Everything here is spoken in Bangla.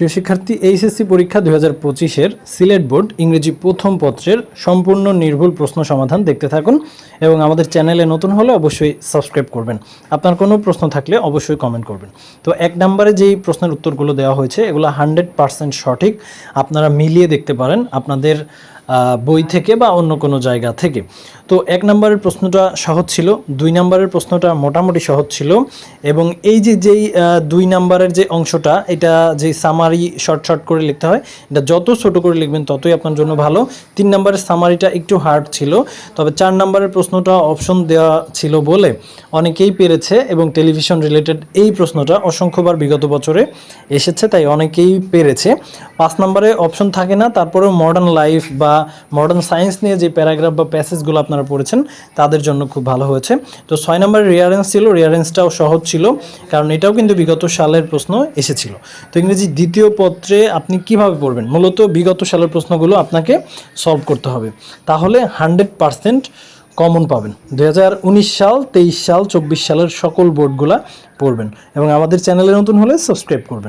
প্রিয় শিক্ষার্থী, এইচএসসি পরীক্ষা দুই হাজার পঁচিশের সিলেট বোর্ড ইংরেজি প্রথম পত্রের সম্পূর্ণ নির্ভুল প্রশ্ন সমাধান দেখতে থাকুন এবং আমাদের চ্যানেলে নতুন হলে অবশ্যই সাবস্ক্রাইব করবেন। আপনার কোনো প্রশ্ন থাকলে অবশ্যই কমেন্ট করবেন। তো এক নম্বরে যেই প্রশ্নের উত্তরগুলো দেওয়া হয়েছে, এগুলো হান্ড্রেড পার্সেন্ট সঠিক। আপনারা মিলিয়ে দেখতে পারেন। আপনাদের বই থেকে বা অন্য কোনো জায়গা থেকে। তো এক নম্বরের প্রশ্নটা সহজ ছিল, দুই নম্বরের প্রশ্নটা মোটামুটি সহজ ছিল এবং এই যে যেই দুই নম্বরের যে অংশটা, এটা যে সামারি শর্ট শর্ট করে লিখতে হয়, এটা যত ছোট করে লিখবেন ততই আপনার জন্য ভালো। তিন নম্বরের সামারিটা একটু হার্ড ছিল, তবে চার নম্বরের প্রশ্নটা অপশন দেওয়া ছিল বলে অনেকেই পেরেছে এবং টেলিভিশন রিলেটেড এই প্রশ্নটা অসংখ্যবার বিগত বছরে এসেছে, তাই অনেকেই পেরেছে। পাঁচ নম্বরে অপশন থাকে না, তারপরেও মডার্ন লাইফ বা মডার্ন সায়েন্স নিয়ে যে প্যারাগ্রাফ বা প্যাসেজগুলো আপনারা পড়েছেন, তাদের জন্য খুব ভালো হয়েছে। তো ছয় নম্বরের রিয়ারেন্স ছিল রিয়ারেন্সটাও সহজ ছিল, কারণ এটাও কিন্তু বিগত সালের প্রশ্ন এসেছিল। তো ইংরেজি দ্বিতীয় পত্রে আপনি কীভাবে পড়বেন? মূলত বিগত সালের প্রশ্নগুলো আপনাকে সলভ করতে হবে। তাহলে হান্ড্রেড পারসেন্ট কমন পাবেন। দু হাজার উনিশ সাল, তেইশ সাল, চব্বিশ সালের সকল বোর্ডগুলা পড়বেন। এবং আমাদের চ্যানেলে নতুন হলে সাবস্ক্রাইব করবেন।